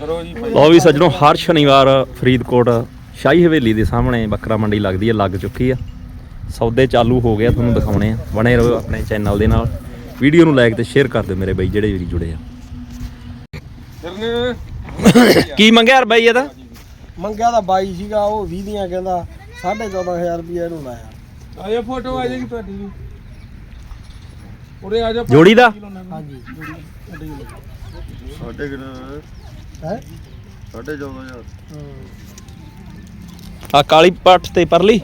ਕਰੋ ਜੀ ਭਾਈ। ਲਓ ਵੀ ਸੱਜਣੋ ਹਰ ਸ਼ਨੀਵਾਰ ਫਰੀਦਕੋਟ ਸ਼ਾਹੀ ਹਵੇਲੀ ਦੇ ਸਾਹਮਣੇ ਬੱਕਰਾ ਮੰਡੀ ਲੱਗਦੀ ਹੈ ਲੱਗ ਚੁੱਕੀ ਆ। ਸੌਦੇ ਚਾਲੂ ਹੋ ਗਿਆ ਤੁਹਾਨੂੰ ਦਿਖਾਉਣੇ ਆ। ਬਣੇ ਰਹੋ ਆਪਣੇ ਚੈਨਲ ਦੇ ਨਾਲ। ਵੀਡੀਓ ਨੂੰ ਲਾਈਕ ਤੇ ਸ਼ੇਅਰ ਕਰ ਦਿਓ ਮੇਰੇ ਬਾਈ ਜਿਹੜੇ ਵੀ ਜੁੜੇ ਆ। ਕੀ ਮੰਗਿਆ ਯਾਰ ਬਾਈ ਇਹਦਾ? ਮੰਗਿਆ ਤਾਂ 22 ਸੀਗਾ ਉਹ 20 ਦੀਆਂ ਕਹਿੰਦਾ 14500 ਰੁਪਏ ਇਹਨੂੰ ਲਾਇਆ। ਆਜੋ ਫੋਟੋ ਆ ਜਾਏਗੀ ਤੁਹਾਡੀ ਵੀ। ਉਰੇ ਆ ਜੋੜੀ ਦਾ? ਹਾਂਜੀ ਸਾਡੇ ਕਿੰਨਾ ਹੈ? ਸਾਡੇ 14000 ਆ ਕਾਲੀ ਪੱਠ ਤੇ ਪਰਲੀ?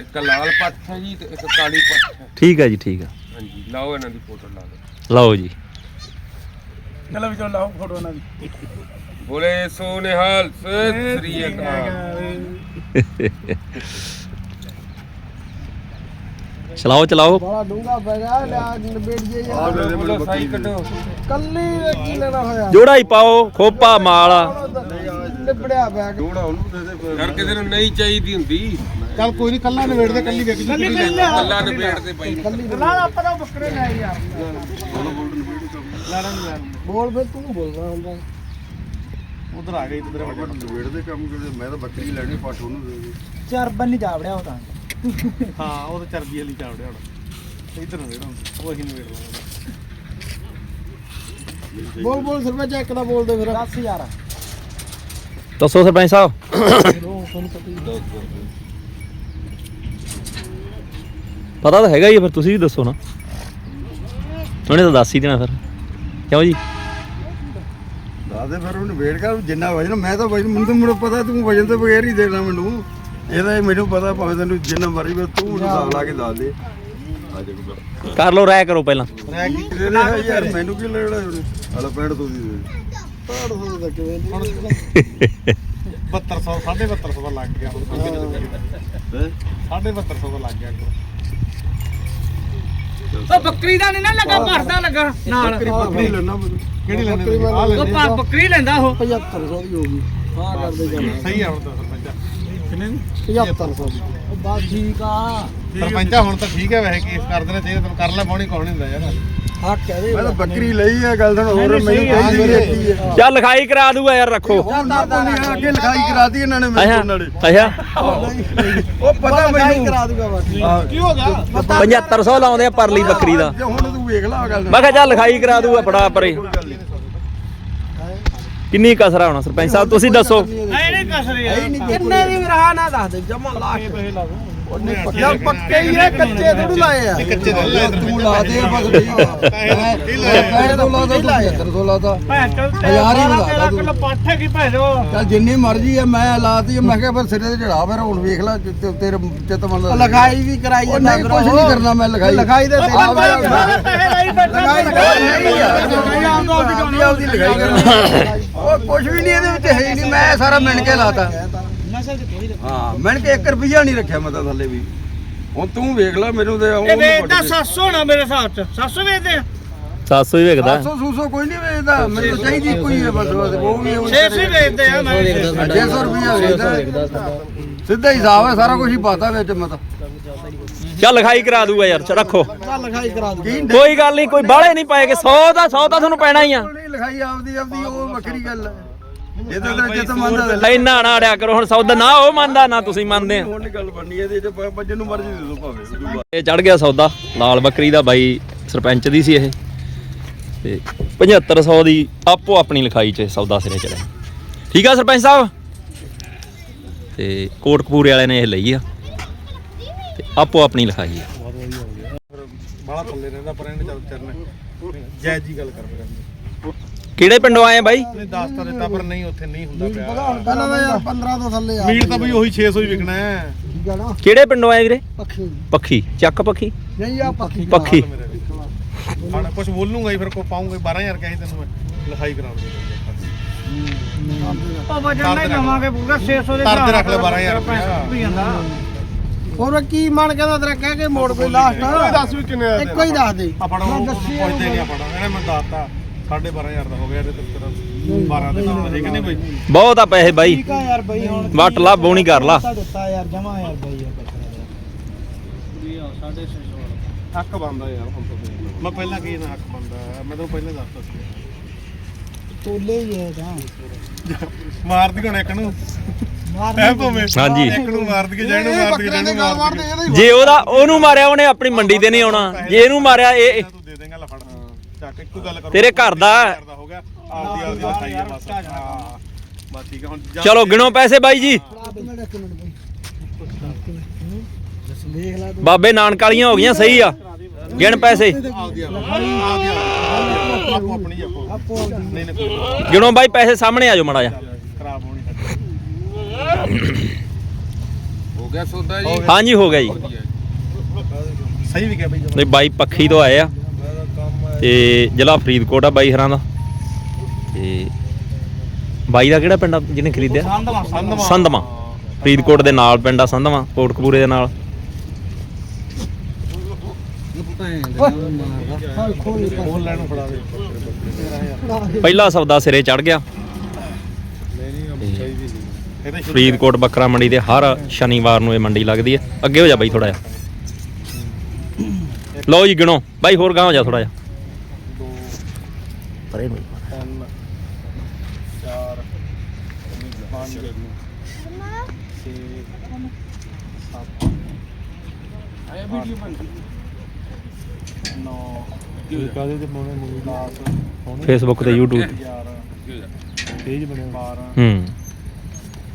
ਇੱਕ ਲਾਲ ਪੱਠ ਹੈ ਜੀ ਤੇ ਇੱਕ ਕਾਲੀ ਪੱਠ ਹੈ। ਠੀਕ ਹੈ ਜੀ ਠੀਕ ਆ ਹਾਂਜੀ ਲਾਓ ਇਹਨਾਂ ਦੀ ਫੋਟੋ ਲਾ ਦਿਓ। ਲਓ ਜੀ। ਚਲੋ ਵੀ ਚਲੋ ਲਾਓ ਫੋਟੋ ਇਹਨਾਂ ਦੀ। ਬੋਲੇ ਸੋ ਨਿਹਾਲ ਸਤਿ ਸ੍ਰੀ ਅਕਾਲ। ਚਲਾਓ ਚਲਾਓ। ਬੜਾ ਡੂੰਗਾ ਪੈ ਗਿਆ ਲਿਆ ਨਿਬੇੜ ਜੇ ਆ ਲੈ ਲੈ ਬੋਲੋ ਸਾਈ ਕੱਢੋ। ਕੱਲੀ ਕੀ ਲੈਣਾ ਹੋਇਆ? ਜੋੜਾ ਹੀ ਪਾਓ ਖੋਪਾ ਮਾਲ ਨਿਬੜਿਆ ਪਿਆ। ਜੋੜਾ ਉਹਨੂੰ ਦੇ ਦੇ ਯਾਰ ਕਿਸੇ ਨੂੰ ਨਹੀਂ ਚਾਹੀਦੀ ਹੁੰਦੀ। ਚੱਲ ਕੋਈ ਨਹੀਂ ਕੱਲਾ ਨਿਬੇੜ ਦੇ ਕੱਲੀ ਵੇਖ ਕੱਲੀ ਅੱਲਾ ਨੇ ਪੇੜ ਤੇ ਪਾਈ ਨਾ ਆਪਾਂ ਤਾਂ ਬੱਕਰੇ ਲੈ ਯਾਰ ਬੋਲ ਫਿਰ ਤੂੰ ਬੋਲਦਾ ਹੁੰਦਾ। ਉਧਰ ਆ ਗਈ ਤੇਰੇ ਵੱਡੇ ਨਵੇੜ ਦੇ ਕੰਮ ਕਰਦੇ ਮੈਂ ਤਾਂ ਬੱਕਰੀ ਲੈਣੀ ਪੱਠ ਉਹਨੂੰ ਦੇ ਦੇ। ਚਰਬਨ ਨਹੀਂ ਜਾਵੜਿਆ ਉਹ ਤਾਂ। ਹਾਂ ਉਹ ਤਾਂ ਚਰਬੀ ਵਾਲੀ ਚਾਵੜਿਆ ਹੁਣ। ਇਧਰ ਨੂੰ ਵੇੜਾ ਉਹ ਅਸੀਂ ਨੂੰ ਵੇੜ ਲਾਂਗੇ ਬੋਲ ਬੋਲ ਸਰਪੰਚ ਇੱਕ ਦਾ ਬੋਲ ਦੇ ਫਿਰ। 10000 ਦੱਸੋ ਸਰਪੰਚ ਸਾਹਿਬ। ਪਤਾ ਤਾਂ ਹੈਗਾ ਹੀ ਆ, ਫਿਰ ਤੁਸੀਂ ਵੀ ਦੱਸੋ ਨਾ। ਉਹਨੇ ਤਾਂ ਦੱਸ ਹੀ ਦੇਣਾ ਫਿਰ। ਕਿਉਂ ਜੀ? ਦੱਸ ਦੇ ਫਿਰ ਉਹਨੂੰ ਵੇੜ ਕਰ ਜਿੰਨਾ ਵਜਨ ਮੈਂ ਤਾਂ ਵਜਨ ਮੈਨੂੰ ਤਾਂ ਮੈਨੂੰ ਪਤਾ ਤੂੰ ਵਜਨ ਤੋਂ ਬਗੈਰ ਹੀ ਦੇਣਾ ਮੈਨੂੰ। ਇਹਦਾ ਇਹ ਮੈਨੂੰ ਪਤਾ ਭਾਵੇਂ ਤੈਨੂੰ ਜਿੰਨਾ ਮਰਜ਼ੀ ਮੈਂ ਤੂੰ ਹਿਸਾਬ ਲਾ ਕੇ ਦੱਸ ਦੇ। ਆ ਜਾ ਗੁੱਬਰ ਕਰ ਲਓ ਰਾਇ ਕਰੋ ਪਹਿਲਾਂ। ਰਹਿ ਕੀ ਦੇ ਦੇ ਯਾਰ ਮੈਨੂੰ ਕੀ ਲੈਣਾ ਉਹਨੇ ਹਲਾ ਪੈਂਟ ਤੂੰ ਦੀ ਦੇ 7200 7200 ਦਾ ਲੱਗ ਗਿਆ ਹੁਣ। ਹੈਂ? 7200 ਦਾ ਲੱਗ ਗਿਆ ਅੱਗੋਂ। ਉਹ ਬੱਕਰੀ ਦਾ ਨਹੀਂ ਨਾ ਲੱਗਾ ਭਰਦਾ ਲੱਗਾ ਨਾਲ। ਬੱਕਰੀ ਬੱਕਰੀ ਲੈਣਾ ਮੈਨੂੰ। ਕਿਹੜੀ ਲੈਣੇ ਆ ਉਹ ਲੈਣੇ ਭਾ- ਬੱਕਰੀ ਲੈਂਦਾ ਉਹ। 7500 ਦੀ ਹੋ ਗਈ। ਹਾਂ ਕਰਦੇ ਜਾਣਾ। ਸਹੀ ਆ ਹੁਣ ਤਾਂ। ਕਿੰਨੇ ਨੇ? 7500 ਦੀ ਉਹ ਬਸ ਠੀਕ ਆ। ਸਰਪੰਚਾ ਹੁਣ ਤਾਂ ਠੀਕ ਹੈ ਵੈਸੇ ਕੇਸ ਕਰ ਦੇਣਾ ਚਾਹੀਦਾ ਤੈਨੂੰ ਕਰ ਲੈ ਪਾਉਣੀ ਕੌਣ ਨਹੀਂ ਹੁੰਦਾ ਯਾਰ। ਹੱਕ ਕਹਦੇ ਮੈਂ ਤਾਂ ਬੱਕਰੀ ਲਈ ਆ ਗੱਲ ਸੁਣ ਹੋਰ ਮੈਨੂੰ ਕਹਿੰਦੀ ਵੀ ਰੱਖੀ ਆ। ਚੱਲ ਲਿਖਾਈ ਕਰਾ ਦੂਗਾ ਯਾਰ ਰੱਖੋ। ਹੁਣ ਤਾਂ ਬੋਲੀ ਅੱਗੇ ਲਿਖਾਈ ਕਰਾਤੀ ਇਹਨਾਂ ਨੇ ਅੱਛਾ। ਮੇਰੇ ਨਾਲੇ ਅੱਛਾ। ਉਹ ਪਤਾ ਲਿਖਾਈ ਮੈਨੂੰ। ਕਰਾ ਦੂਗਾ ਬਸ। ਕੀ ਹੋ ਗਿਆ? 7500 ਲਾਉਂਦੇ ਆ ਪਰਲੀ ਬੱਕਰੀ ਦਾ। ਜੇ ਹੁਣ ਤੂੰ ਵੇਖ ਲਾ ਆਹ ਗੱਲ ਮੈਂ ਕਿਹਾ ਚੱਲ ਲਿਖਾਈ ਕਰਾ ਦੂਗਾ ਫੜਾ ਪਰੇ ਕਿੰਨੀ ਕਸਰਾ ਹੋਣਾ ਸਰਪੰਚ ਸਾਹਿਬ ਤੁਸੀਂ ਦੱਸੋ। ਨਹੀਂ ਕਸਰੇ ਯਾਰ ਕਿੰਨੇ ਦੀ ਰਹਾ ਨਾ ਦੱਸ ਦੇ ਜਮਾ ਲਾਸਟ ਯਾਰ ਪੱਕੇ ਹੀ ਇਹ ਕੱਚੇ ਥੋੜੀ ਲਾਏ ਆ। ਕੱਚੇ ਤੂੰ ਲਾ ਦੇ ਬਸ ਪੈਸੇ ਤੋਂ ਲਾ ਦੇ 7500 ਲਾਤਾ ਭੈਣ ਚੋ ਹਜ਼ਾਰ ਹੀ ਵਧਾ ਤਾ ਤੂੰ। ਕਿਲੋ ਪੱਠ ਹੈ ਕੀ ਭੈਣੋ ਚੱਲ ਜਿੰਨੀ ਮਰਜ਼ੀ ਆ ਮੈਂ ਲਾਤੀ ਆ, ਮੈਂ ਕਿਹਾ ਫਿਰ ਸਿਰੇ ਤੇ ਚੜਾ ਫਿਰ ਹੁਣ ਵੇਖ ਲੈ ਤੇਰੇ ਚਿੱਤ ਵੀ ਕਰਾਈ ਜਾਂਦਾ ਨਹੀਂ ਕੁਝ ਨਹੀਂ ਕਰਨਾ ਮੈਂ ਦੇ ਉਹ ਕੁਝ ਵੀ ਨਹੀਂ ਇਹਦੇ ਵਿੱਚ ਹੈ ਹੀ ਨਹੀਂ। ਮੈਂ ਸਾਰਾ ਮਿਣ ਕੇ ਲਾਤਾ। ਹਾਂ ਮਿਣ ਕੇ 1 ਰੁਪਿਆ ਨਹੀਂ ਰੱਖਿਆ ਮੈਂ ਤਾਂ ਥੱਲੇ ਵੀ। ਹੁਣ ਤੂੰ ਵੇਖ ਲੈ ਮੈਨੂੰ ਤੇ ਇਹ ਵੇਚਦਾ 700 ਨਾ ਮੇਰੇ ਹਿਸਾਬ ਚ। 700 ਵੇਚਦੇ ਆ? 700 ਹੀ ਵਿਕਦਾ 700 ਸੂਸੋ ਕੋਈ ਨਹੀਂ ਵੇਚਦਾ ਮੈਨੂੰ ਤਾਂ ਚਾਹੀਦੀ ਕੋਈ ਹੈ ਬਸ ਬਸ ਉਹ ਵੀ ਉਹ 600 ਹੀ ਵੇਚਦੇ ਆ ਮੈਂ 600 ਰੁਪਿਆ ਵੇਚਦਾ ਸਿੱਧਾ ਹਿਸਾਬ ਹੈ ਸਾਰਾ ਕੁਝ ਹੀ ਪਾਤਾ ਵਿੱਚ ਮੈਂ ਤਾਂ। ਚੱਲ ਲਿਖਾਈ ਕਰਾ ਦੂਗਾ ਯਾਰ ਚ ਰੱਖੋ। ਚੱਲ ਲਿਖਾਈ ਕਰਾ ਦੂ ਕੀ ਕੋਈ ਗੱਲ ਨਹੀਂ ਕੋਈ ਬਾਹਲੇ ਨਹੀਂ ਪਾਏਗੇ 100 ਦਾ 100 ਤਾਂ ਤੁਹਾਨੂੰ ਪੈਣਾ ਹੀ ਆ। ਨਹੀਂ ਲਿਖਾਈ ਆਪਦੀ ਆਪਦੀ ਉਹ ਵੱਖਰੀ ਗੱਲ ਹੈ। ਜਿੱਤ ਮੰਨਦਾ ਇੰਨਾ ਨਾ ਅੜਿਆ ਕਰੋ ਹੁਣ ਸੌਦਾ ਨਾ ਉਹ ਮੰਨਦਾ ਨਾ ਤੁਸੀਂ ਮੰਨਦੇ ਆ। ਹੁਣ ਨੀ ਗੱਲ ਬਣਨੀ ਇਹਦੇ ਚ ਬੱਜੇ ਨੂੰ ਮਰਜ਼ੀ ਦੇ ਦੋ ਭਾਵੇਂ ਇਹ ਚੜ ਗਿਆ ਸੌਦਾ ਲਾਲ ਬੱਕਰੀ ਦਾ ਬਾਈ ਸਰਪੰਚ ਦੀ ਸੀ ਇਹ। ਤੇ 7500 ਦੀ ਆਪੋ ਆਪਣੀ ਲਿਖਾਈ 'ਚ ਸੌਦਾ ਸਿਰੇ ਚੜਿਆ ਠੀਕ ਆ ਸਰਪੰਚ ਸਾਹਿਬ? ਤੇ ਕੋਟਕਪੂਰੇ ਵਾਲੇ ਨੇ ਇਹ ਲਈ ਆ। ਆਪੋ ਆਪਣੀ ਲਿਖਾਈ ਆ ਬਾਹਲਾ ਥੱਲੇ ਰਹਿੰਦਾ ਪਰ ਇਹਨੇ ਚੱਲ ਚਰਨੇ ਜੈ ਜੀ ਗੱਲ ਕਰ ਫਿਰ ਕਿਹੜੇ ਪਿੰਡੋਂ ਆਏ ਬਾਈ? ਇਹਨੇ ਦੱਸ ਤਾਂ ਦਿੱਤਾ ਪਰ ਨਹੀਂ ਉੱਥੇ ਨਹੀਂ ਹੁੰਦਾ ਪਿਆ। ਪਹਿਲਾਂ ਤਾਂ ਯਾਰ 15 ਤੋਂ ਥੱਲੇ ਆ ਮੀਟ ਤਾਂ ਬਈ ਉਹੀ 600 ਹੀ ਵਿਕਣਾ ਹੈ। ਠੀਕ ਆ ਨਾ? ਕਿਹੜੇ ਪਿੰਡੋਂ ਆਏ ਵੀਰੇ? ਪੱਖੀ। ਪੱਖੀ। ਚੱਕ ਪੱਖੀ? ਨਹੀਂ ਆ ਪੱਖੀ ਪੱਖੀ। ਹਾਂ ਕੁਝ ਬੋਲੂਗਾ ਹੀ ਫਿਰ ਕੋ ਪਾਉਂਗਾ 12000 ਕਹੀ ਤੈਨੂੰ ਮੈਂ। ਲਿਖਾਈ ਕਰਾ ਦੂੰਗਾ ਉਹ ਵਜਨ ਨਹੀਂ ਲਵਾਂਗੇ ਪੂਰਾ 600 ਦੇ ਤਰਦ ਰੱਖ ਲੈ ਹਿਸਾਬ 12,000 ਨਾਲ ਪੈਸਾ ਵੀ ਜਾਂਦਾ ਹੋਰ ਕੀ ਮਨ ਕਹਿੰਦਾ ਤੇਰਾ ਕਹਿ ਕੇ ਮੋੜ ਕੋਈ ਲਾਸਟ ਦੱਸ ਵੀ ਕਿੰਨੇ ਦਾ ਇੱਕੋ ਹੀ ਦੱਸ ਦੇ। ਆ ਫੜੋ ਉਹ ਪੁੱਛਦੇ ਨਹੀਂ। ਆ ਫੜੋ ਇਹਨੇ ਮੈਂ ਦੱਸਤਾ 12500 ਦਾ ਹੋ ਗਿਆ ਇਹਦੇ ਤੇ ਤੇਰਾ 12 ਦੇ ਨਾਲ ਠੀਕ ਨਹੀਂ। ਬਈ ਬਹੁਤ ਆ ਪੈਸੇ ਬਾਈ। ਠੀਕ ਆ ਯਾਰ ਬਈ ਹੁਣ ਵੱਟ ਲਾ ਬੋਣੀ ਕਰ ਲਾ। ਦਿੱਤਾ ਯਾਰ ਜਮਾ ਯਾਰ ਬਈ ਹੱਕ ਬੰਦਾ ਯਾਰ ਹੁਣ ਤਾਂ ਮੈਂ ਪਹਿਲਾਂ ਕੀ ਨਾ ਹੱਕ ਬੰਦਾ ਮੈਂ ਤਾਂ ਪਹਿਲਾਂ ਦੱਸਤਾ ਸੀ। ਤੋਲੇ ਹੀ ਹੈ ਤਾਂ। ਮਾਰਦੀ ਹੁਣ ਇੱਕ ਨੂੰ। ਮਾਰ ਐ ਭਾਵੇਂ ਹਾਂਜੀ। ਇੱਕ ਨੂੰ ਮਾਰਦੀ ਜੇ ਉਹਦਾ ਉਹਨੂੰ ਮਾਰਿਆ ਉਹਨੇ ਆਪਣੀ ਮੰਡੀ ਤੇ ਨਹੀਂ ਆਉਣਾ। ਜੇ ਇਹਨੂੰ ਮਾਰਿਆ ਇਹ ਇਹ- ਤੂੰ ਦੇ ਦੇਂਗਾ ਲੈ ਫੜ। ਚੱਕ ਇੱਕੋ ਗੱਲ ਕਰੋ। ਤੇਰੇ ਘਰ ਦਾ ਕਰਦਾ ਹੋ ਗਿਆ। ਆਪਦੀ ਆਪਦੀ ਲਿਖਾਈ ਆ ਬਸ। ਹਾਂ। ਬਸ ਠੀਕ ਆ ਹੁਣ ਜਾ- ਚਲੋ ਗਿਣੋ ਪੈਸੇ ਬਾਈ ਜੀ। ਦੇਖ ਲੈ ਬਾਬੇ ਨਾਨਕ ਵਾਲੀਆਂ ਹੋ ਗਈਆਂ ਸਹੀ ਆ। ਗਿਣ ਪੈਸੇ। ਆਪਦੀ ਆਪਦੀ। ਆਪਦੀ ਆਪੋ ਆਪਣੀ ਹੀ ਆਪੋ। ਆਪੋ ਆਪਦੀ ਨਹੀਂ ਨਹੀਂ। ਕੋਈ ਗਿਣੋ ਬਾਈ ਪੈਸੇ ਸਾਹਮਣੇ ਆ ਜਾਓ ਮੜਾ ਜਾ ਹੋ ਗਿਆ ਸੌਦਾ ਜੀ? ਹਾਂਜੀ ਹੋ ਗਿਆ ਜੀ। ਸਹੀ ਵੀ ਕਿਹਾ ਬਈ ਨਹੀਂ ਬਾਈ ਪੱਖੀ ਤੋਂ ਆਏ ਆ। ਤੇ ਜ਼ਿਲ੍ਹਾ ਫਰੀਦਕੋਟ ਆ ਬਾਈ ਹਰਾਂ ਦਾ। ਤੇ ਬਾਈ ਦਾ ਕਿਹੜਾ ਪਿੰਡ ਆ ਜਿਹਨੇ ਖਰੀਦਿਆ? ਸੰਧਵਾ ਸੰਧਵਾ। ਸੰਧਮਾ ਫਰੀਦਕੋਟ ਦੇ ਨਾਲ ਪਿੰਡ ਆ ਸੰਧਮਾ ਕੋਟਕਪੂਰੇ ਦੇ ਨਾਲ। ਪਹਿਲਾ ਸੌਦਾ ਸਿਰੇ ਚੜ ਗਿਆ। ਫਰੀਦਕੋਟ ਬੱਕਰਾ ਮੰਡੀ ਦੇ ਹਰ ਸ਼ਨੀਵਾਰ ਨੂੰ ਇਹ ਮੰਡੀ ਲੱਗਦੀ ਹੈ। ਅੱਗੇ ਹੋ ਜਾ ਬਾਈ ਥੋੜਾ ਜਿਹਾ। ਲਓ ਜੀ ਗਿਣੋ। ਬਾਈ ਹੋਰ ਗਾਂਹ ਹੋ ਜਾ ਥੋੜਾ ਜਿਹਾ। ਦੋ ਪਰੇ ਨੂੰ ਤਿੰਨ ਚਾਰ ਪੰਜ ਛੇ ਸੱਤ ਆਇਆ ਵੀਡੀਓ ਬਣ ਨੌ ਕਾਦੇ ਤੇ ਪਾਉਣੇ ਮੂਵੀ 10 ਫੇਸਬੁੱਕ ਤੇ YouTube ਤੇ 11 ਪੇਜ ਬਣੇ 12 ਹੂੰ।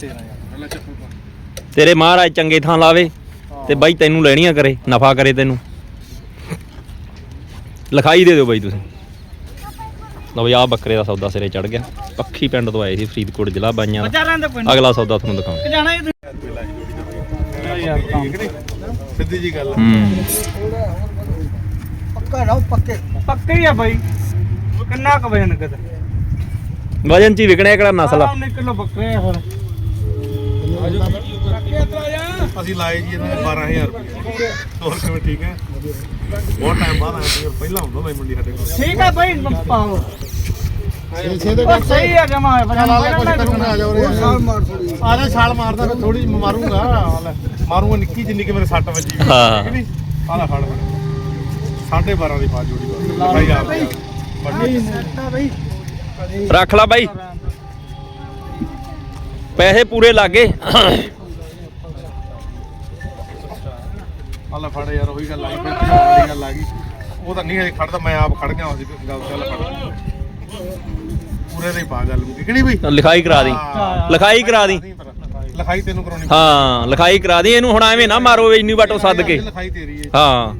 13 ਪਹਿਲਾਂ ਚੱਪਲ ਪਾ। ਤੇਰੇ ਮਹਾਰਾਜ ਚੰਗੇ ਥਾਂ ਲਾਵੇ ਤੇ ਬਾਈ ਤੈਨੂੰ ਲੈਣੀਆਂ ਕਰੇ ਨਫਾ ਕਰੇ ਤੈਨੂੰ। ਲਿਖਾਈ ਦੇ ਦਿਓ ਬਾਈ ਤੁਸੀਂ। ਲਓ ਬਈ ਆਹ ਬੱਕਰੇ ਦਾ ਸੌਦਾ ਸਿਰੇ ਚੜ ਗਿਆ। ਪੱਖੀ ਪਿੰਡ ਤੋਂ ਆਏ ਸੀ ਫਰੀਦਕੋਟ ਜ਼ਿਲ੍ਹਾ ਬਾਈਆਂ ਦਾ। ਵਿਚਾਰਾਂ ਦੇ ਪਿੰਡ ਅਗਲਾ ਸੌਦਾ ਤੁਹਾਨੂੰ ਦਿਖਾਉਂਗਾ ਜਾਣਾ ਹੀ ਯਾਰ ਕੰਮ। ਸਿੱਧੀ ਜੀ ਗੱਲ ਆ। ਹੂੰ। ਪੱਕਾ ਰਹੋ ਪੱਕੇ। ਪੱਕੇ ਹੀ ਆ ਬਾਈ। ਕਿੰਨਾ ਕੁ ਵਜਨ ਕਿਤੇ ਵਜਨ ਚ ਹੀ ਵਿਕਣਾ ਇਹ ਕਿਹੜਾ ਨਸਲ? ਆ 19 ਕਿਲੋ ਬੱਕਰੇ ਆ ਫਿਰ ਅਸੀਂ ਲਾਏ ਜੀ ਇਹਨਾਂ ਦੇ 12000 ਰੁਪਏ। ਹੋਰ ਕਿਵੇਂ ਠੀਕ ਹੈ? ਬਹੁਤ ਟਾਈਮ ਬਾਅਦ ਆਇਆ ਸੀ ਪਹਿਲਾਂ ਹੁੰਦਾ ਮੈਂ ਮੰਡੀ ਸਾਡੇ ਕੋਲ। ਠੀਕ ਆ ਬਾਈ ਪਾਓ। ਉਹ ਸਹੀ ਆ ਜਮਾ ਹੋਇਆ ਸਾਲ ਮਾਰ ਥੋੜੀ ਆ ਜਾ ਛਾਲ ਮਾਰਦਾ ਫਿਰ ਥੋੜੀ ਮਾਰੂੰਗਾ। ਆ ਲੈ, ਮਾਰੂੰਗਾ ਨਿੱਕੀ ਜਿੰਨੀ ਕਿ ਮੇਰੇ ਸੱਟ ਵੱਜੀ ਹੋਈ। ਹਾਂ। ਨੀ ਆ ਲੈ ਫੜ ਫੜ। ਸਾਢੇ 12 ਦੀ ਪਾ ਜੋੜੀ ਭਾਈ ਆ ਬਈ ਰੱਖ ਲਾ ਬਾਈ। ਪੈਸੇ ਪੂਰੇ ਲੱਗੇ। ਆ ਲੈ ਫੜ ਯਾਰ ਉਹੀ ਗੱਲ ਆ ਗਈ ਫਿਰ ਵਾਲੀ ਗੱਲ ਆ ਗਈ। ਉਹ ਤਾਂ ਨਹੀਂ ਹਜੇ ਖੜਦਾ ਮੈਂ ਆਪ ਖੜ ਗਿਆ ਸੀ ਗੱਲ ਚੱਲ ਫੜ। ਪੂਰੇ ਦੇ ਪਾ ਗੱਲ ਮੁੱਕੀ ਕਿ ਨਹੀਂ ਬਈ? ਲਿਖਾਈ ਕਰਾ ਦੀ। ਲਿਖਾਈ ਕਰਾ ਦੀ। ਲਿਖਾਈ ਤੈਨੂੰ ਕਰਾਉਣੀ ਹਾਂ ਲਿਖਾਈ ਕਰਾ ਦੀ ਇਹਨੂੰ ਹੁਣ ਐਵੇਂ ਨਾ ਮਾਰੋ ਇੰਨੀ ਵਾਟੋ ਸੱਦ ਕੇ। ਲਿਖਾਈ ਤੇਰੀ ਹੈ। ਹਾਂ।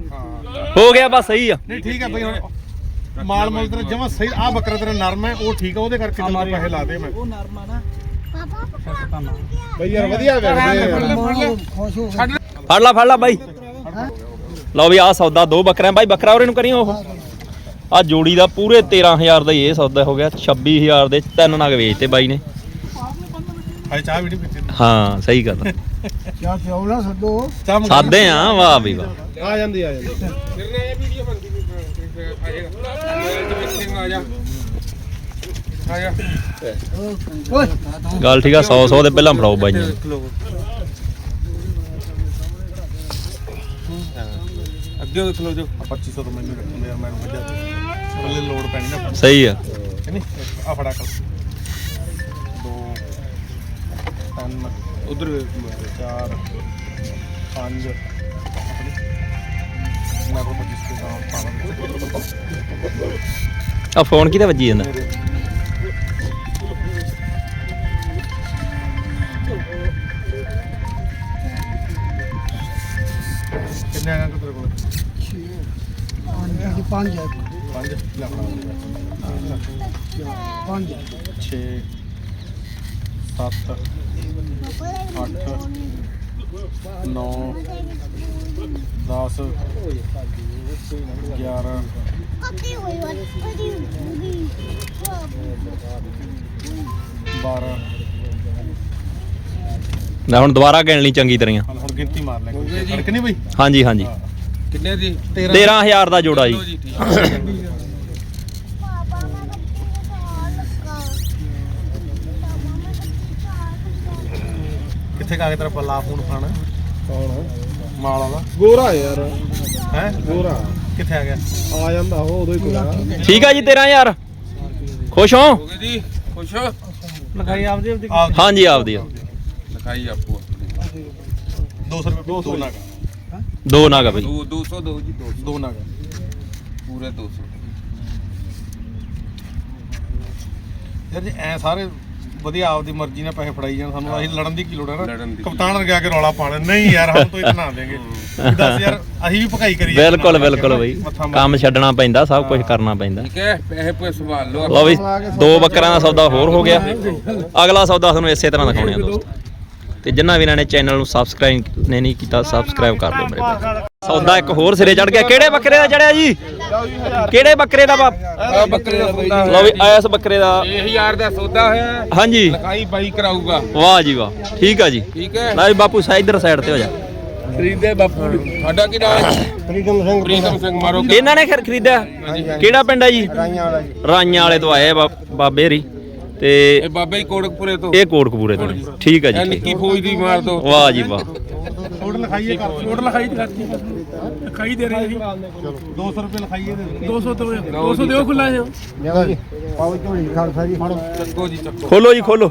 ਗਿਆ ਬਸ ਸਹੀ ਆ। ਨਹੀਂ ਠੀਕ ਹੈ ਬਈ ਹੁਣ ਮਾਲ ਮੁੱਲ ਤੇਰਾ ਜਮਾ ਸਹੀ ਆ ਬੱਕਰਾ ਤੇਰਾ ਨਰਮ ਹੈ ਉਹ ਠੀਕ ਹੈ ਉਹਦੇ ਕਰਕੇ ਤੈਨੂੰ ਪੈਸੇ ਲਾ ਦੇ ਮੈਂ। ਉਹ ਨਰਮਾ ਨਾ। ਬਈ ਯਾਰ ਵਧੀਆ ਖੁਸ਼ ਹੋ ਗਿਆ ਫੜ ਲਾ ਫੜ ਲਾ ਬਾਈ ਲਓ ਵੀ ਆਹ ਸੌਦਾ ਦੋ ਬੱਕਰਿਆਂ ਬਾਈ ਬੱਕਰਾ ਉਹਰੇ ਨੂੰ ਕਰੀ ਉਹ ਆ ਜੋੜੀ ਦਾ ਪੂਰੇ 13000 ਦਾ ਹੀ ਇਹ ਸੌਦਾ ਹੋ ਗਿਆ 26000 ਦੇ ਤਿੰਨ ਨਗ ਵੇਚਤੇ ਬਾਈ ਨੇ ਹਾਂ ਸਹੀ ਗੱਲ ਆ। ਪਿਓ ਨਾ ਸਾਦੇ ਆ ਵਾਹ ਵੀ ਵਾਹ ਆ ਜਾਂਦੀ ਆ ਜਾਂਦੀ ਫਿਰ ਨਾ ਇਹ ਵੀਡੀਓ ਬਣਦੀ ਵੀ ਆਏਗਾ ਆ ਜਾ ਆ ਜਾ ਓਏ ਗੱਲ ਠੀਕ ਆ 100 100 ਦੇ ਪਹਿਲਾਂ ਫੜਾਓ ਬਾਈ ਨੂੰ। ਅੱਗੇ ਦੇਖ ਲਓ ਜੋ 2500 ਤੋਂ ਮੈਨੂੰ ਰੱਖਣ ਯਾਰ ਮੈਨੂੰ ਵੱਜਾ ਬੱਲੇ ਲੋਡ ਪੈਣੀ ਨਾ। ਸਹੀ ਆ। ਹੈ ਨਹੀਂ ਆ ਫੜਾ ਕਰ ਦੋ ਤਿੰਨ ਉਧਰ ਚਾਰ ਪੰਜ। ਮੈਂ ਕੋ ਜਿਸ ਕੇ ਨਾਮ ਪਾਵਾਂ ਆ ਫੋਨ ਕਿਹਦਾ ਵੱਜੀ ਜਾਂਦਾ? ਕਿੰਨੇ ਆਗਾ ਤੇਰੇ ਕੋਲ? ਪੰਜ। ਪੰਜ ਹੈ ਪੰਜ? ਲੈ ਫੜਾ। ਪੰਜ 6 7 8 9 10 11 12 ਲੈ ਹੁਣ ਦੁਬਾਰਾ ਗਿਣ ਲਈ ਚੰਗੀ ਤਰ੍ਹਾਂ ਹੁਣ ਹੁਣ ਗਿਣਤੀ ਮਾਰ ਲੈ ਜੀ। ਫ਼ਰਕ ਨਹੀਂ ਬਈ? ਹਾਂਜੀ ਹਾਂਜੀ। ਕਿੰਨੇ ਦੀ? 13000 ਦਾ? ਜੋੜਾ ਜੀ। ਕਿੱਥੇ ਕਾ ਕੇ ਤੇਰਾ ਪੱਲਾ? ਫੋਨ ਫਾਣਾ ਕੌਣ? ਮਾਲ ਵਾਲਾ। ਗੋਰਾ ਯਾਰ। ਹੈ? ਗੋਰਾ। ਕਿੱਥੇ ਆ ਗਿਆ? ਆ ਜਾਂਦਾ ਉਹ ਉਦੋਂ ਹੀ ਕੋਲਾ ਠੀਕ ਆ ਜੀ 13000 ਖੁਸ਼ ਹੋ? ਹੋ ਗਏ ਜੀ ਖੁਸ਼ ਹੋ। ਲਿਖਾਈ ਆਪਦੀ ਆਪਦੀ। ਆਪ ਹਾਂਜੀ ਆਪਦੀ। ਆ। ਲਿਖਾਈ ਆਪੋ 200 ਰੁਪਏ ਦੋ ਨਾਗ। ਦੋ ਨਾਗਾ ਬਈ। ਦੋ 200 ਦੋ ਜੀ 200 ਦੋ ਨਾਗ। ਪੂਰੇ 200 ਯਾਰ ਜੀ ਐ ਸਾਰੇ ਵਧੀਆ ਆਪਦੀ ਮਰਜ਼ੀ ਨਾਲ ਪੈਸੇ ਫੜਾਈ ਜਾਣ ਸਾਨੂੰ ਅਸੀਂ ਲੜਨ ਦੀ ਕੀ ਲੋੜ ਹੈ ਨਾ? ਲੜਨ ਦੀ ਕੀ ਕਪਤਾਨ ਰਗਾ ਕੇ ਰੌਲਾ ਪਾਣਾ ਨਹੀਂ ਯਾਰ ਹਮ ਤੋਂ ਇਤਨਾ ਦੇਂਗੇ ਵੀ ਦੱਸ ਯਾਰ ਅਸੀਂ ਵੀ ਭਕਾਈ ਕਰੀ ਜਾਂਦੇ ਬਿਲਕੁਲ ਬਿਲਕੁਲ ਬਈ। ਕੰਮ ਛੱਡਣਾ ਪੈਂਦਾ ਸਭ ਕੁਝ ਕਰਨਾ ਪੈਂਦਾ। ਠੀਕ ਹੈ ਪੈਸੇ ਪੂਸੇ ਸੰਭਾਲ ਲਓ। ਲਓ ਵੀ ਦੋ ਬੱਕਰਾਂ ਦਾ ਸੌਦਾ ਹੋਰ ਹੋ ਗਿਆ। ਅਗਲਾ ਸੌਦਾ ਤੁਹਾਨੂੰ ਇਸੇ ਤਰ੍ਹਾਂ ਦਿਖਾਉਣੇ ਆ ਦੋਸਤ। ਤੇ ਜਿਨ੍ਹਾਂ ਵੀਰਾਂ ਨੇ ਚੈਨਲ ਨੂੰ ਸਬਸਕ੍ਰਾਈਬ ਨੇ ਨਹੀਂ ਕੀਤਾ ਸਬਸਕ੍ਰਾਈਬ ਕਰ ਦਿਓ ਮੇਰੇ ਵੀਰ ਸੌਦਾ ਇੱਕ ਹੋਰ ਸਿਰੇ ਚੜ ਗਿਆ। ਕਿਹੜੇ ਬੱਕਰੇ ਦਾ ਚੜਿਆ ਜੀ? ਕਿਹੜੇ ਬੱਕਰੇ ਦਾ ਬਾਪ? ਆ ਬੱਕਰੇ ਦਾ ਸੌਦਾ ਲਓ ਵੀ ਐਸ ਬੱਕਰੇ ਦਾ 1000 ਦਾ ਸੌਦਾ ਹੈ ਹਾਂਜੀ। ਲਿਖਾਈ ਬਾਈ ਕਰਾਊਗਾ। ਵਾਹ ਜੀ ਵਾਹ। ਠੀਕ ਆ ਜੀ। ਠੀਕ ਹੈ। ਲੈ ਵੀ ਬਾਪੂ ਸਾ ਇਧਰ ਸਾਈਡ ਤੇ ਹੋ ਜਾ। ਖਰੀਦੇ ਬਾਪੂ। ਸਾਡਾ ਕੀ ਨਾਮ ਹੈ? ਪ੍ਰੀਤਮ ਸਿੰਘ। ਪ੍ਰੀਤਮ ਸਿੰਘ ਮਾਰੋ ਇਹਨਾਂ ਨੇ ਖਰ ਖਰੀਦਿਆ? ਕਿਹੜਾ ਪਿੰਡ ਹੈ ਜੀ? ਰਾਈਆਂ ਵਾਲਾ ਜੀ। ਰਾਈਆਂ ਵਾਲੇ ਤੋਂ ਆਏ ਬਾਬੇ ਰੀ ਤੇ ਇਹ ਬਾਬਾ ਜੀ ਕੋੜਕਪੁਰੇ ਤੋਂ। ਇਹ ਕੋਟਕਪੂਰੇ ਤੋਂ। ਠੀਕ ਹੈ ਇਹ ਜੀ ਨਿੱਕੀ ਫੌਜ ਦੀ ਮਾਰ ਦੋ। ਵਾਹ ਜੀ ਵਾਹ। ਛੋਟ ਲਿਖਾਈਏ ਕਰ ਛੋਟ ਲਿਖਾਈ ਕਰਦੀ ਲਿਖਾਈ ਦੇ ਰਹੇ ਜੀ। 200 ਰੁਪਏ ਲਿਖਾਈਏ ਦੇ 200 ਤੋਂ 200 ਦਿਓ ਖੁੱਲਾ ਹੈ ਪਾਓ ਝੋਲੀ ਖਾਲਸਾ ਜੀ। ਚੱਕੋ ਜੀ ਚੱਕੋ। ਖੋਲੋ ਜੀ ਖੋਲੋ।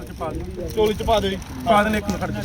ਚੋਲੀ ਚ ਪਾ ਦਿਓ ਜੀ। ਪਾ ਦੇਣੇ ਇੱਕ ਖੜ ਜਾ